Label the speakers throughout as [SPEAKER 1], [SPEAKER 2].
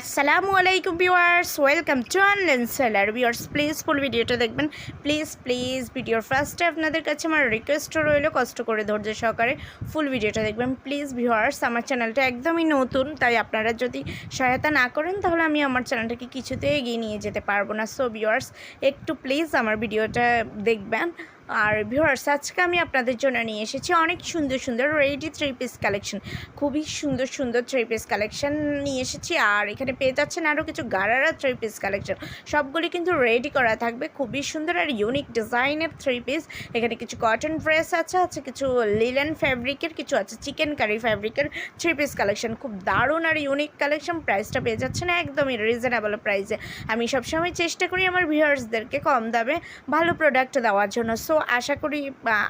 [SPEAKER 1] আসসালামু আলাইকুম viewers, welcome to online seller. Viewers please full ভিডিওটা দেখবেন। প্লিজ প্লিজ ভিডিওর ফার্স্টে আপনাদের কাছে আমার রিকোয়েস্টও রইল, কষ্ট করে ধৈর্য সহকারে ফুল ভিডিওটা দেখবেন। প্লিজ ভিউয়ার্স আমার চ্যানেলটা একদমই নতুন, তাই আপনারা যদি সহায়তা না করেন, তাহলে আমি আমার চ্যানেলটাকে কিছুতে এগিয়ে নিয়ে যেতে পারব না। সো ভিউয়ার্স একটু প্লিজ আমার ভিডিওটা দেখবেন। আর ভিউয়ার্স, আজকে আমি আপনাদের জন্য নিয়ে এসেছি অনেক সুন্দর সুন্দর রেডি থ্রি পিস কালেকশন খুবই সুন্দর সুন্দর থ্রি পিস কালেকশন নিয়ে এসেছি আর এখানে পেয়ে যাচ্ছেন আরও কিছু গারারা থ্রি পিস কালেকশন সবগুলি কিন্তু রেডি করা থাকবে, খুবই সুন্দর আর ইউনিক ডিজাইনের থ্রি পিস এখানে কিছু কটন ড্রেস আছে আছে কিছু লিলেন ফ্যাব্রিকের কিছু আছে চিকেন কারি ফ্যাব্রিকের থ্রি পিস কালেকশন খুব দারুণ আর ইউনিক কালেকশন প্রাইসটা পেয়ে যাচ্ছেন একদমই রিজনেবল প্রাইসে আমি সবসময় চেষ্টা করি আমার ভিউয়ার্সদেরকে কম দামে ভালো প্রোডাক্ট দেওয়ার জন্য। সো আশা করি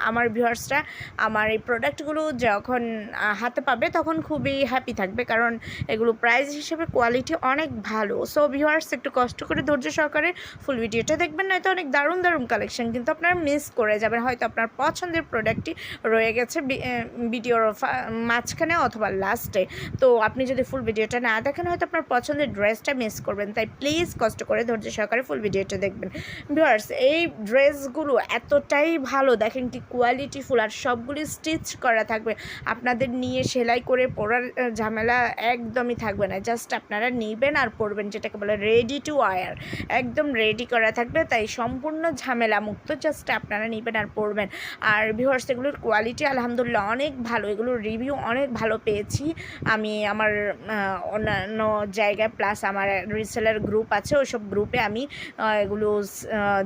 [SPEAKER 1] আমার ভিউয়ার্সরা আমার এই প্রোডাক্টগুলো যখন হাতে পাবে তখন খুবই হ্যাপি থাকবে। কারণ এগুলো প্রাইস হিসেবে কোয়ালিটি অনেক ভালো। সো ভিউয়ার্স একটু কষ্ট করে ধৈর্য সহকারে ফুল ভিডিওটা দেখবেন, নয়তো অনেক দারুণ দারুণ কালেকশন কিন্তু আপনারা মিস করে যাবেন। হয়তো আপনার পছন্দের প্রোডাক্টটি রয়ে গেছে ভিডিওর মাঝখানে অথবা লাস্টে তো, আপনি যদি ফুল ভিডিওটা না দেখেন, হয়তো আপনার পছন্দের ড্রেসটা মিস করবেন। তাই প্লিজ কষ্ট করে ধৈর্য সহকারে ফুল ভিডিওটা দেখবেন। ভিউয়ার্স এই ড্রেসগুলো এতটাই ভালো। দেখেন কি কোয়ালিটিফুল আর সবগুলি স্টিচ করা থাকবে। আপনাদের নিয়ে সেলাই করে পরার ঝামেলা একদমই থাকবে না। জাস্ট আপনারা নেবেন আর পরবেন যেটাকে বলে রেডি টু ওয়ার একদম রেডি করা থাকবে। তাই সম্পূর্ণ ঝামেলা মুক্ত জাস্ট আপনারা নেবেন আর পরবেন। আর ভিউয়ার্স এগুলোর কোয়ালিটি আলহামদুলিল্লাহ অনেক ভালো। এগুলোর রিভিউ অনেক ভালো পেয়েছি। আমি আমার অন্যান্য জায়গায় প্লাস আমার রিসেলার গ্রুপ আছে। ওইসব গ্রুপে আমি এগুলো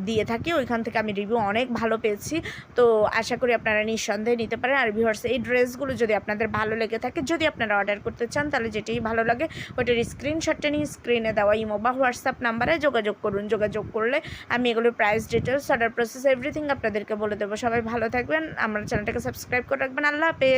[SPEAKER 1] দিয়ে থাকি। ওইখান থেকে আমি রিভিউ অনেক ভালো পেয়েছি। তো আশা করি আপনারা নিঃসন্দেহে নিতে পারেন। আর ভিউয়ার্স এই ড্রেসগুলো যদি আপনাদের ভালো লেগে থাকে, যদি আপনারা অর্ডার করতে চান, তাহলে যেটি ভালো লাগে, ওটার স্ক্রিনশটটা নিয়ে স্ক্রিনে দেওয়া ইমো বা হোয়াটসঅ্যাপ নাম্বারে যোগাযোগ করুন। যোগাযোগ করলে আমি এগুলোর price details order process everything আপনাদেরকে বলে দেবো। সবাই ভালো থাকবেন। আমার চ্যানেলটাকে সাবস্ক্রাইব করে রাখবেন। আল্লাহ হাফেজ।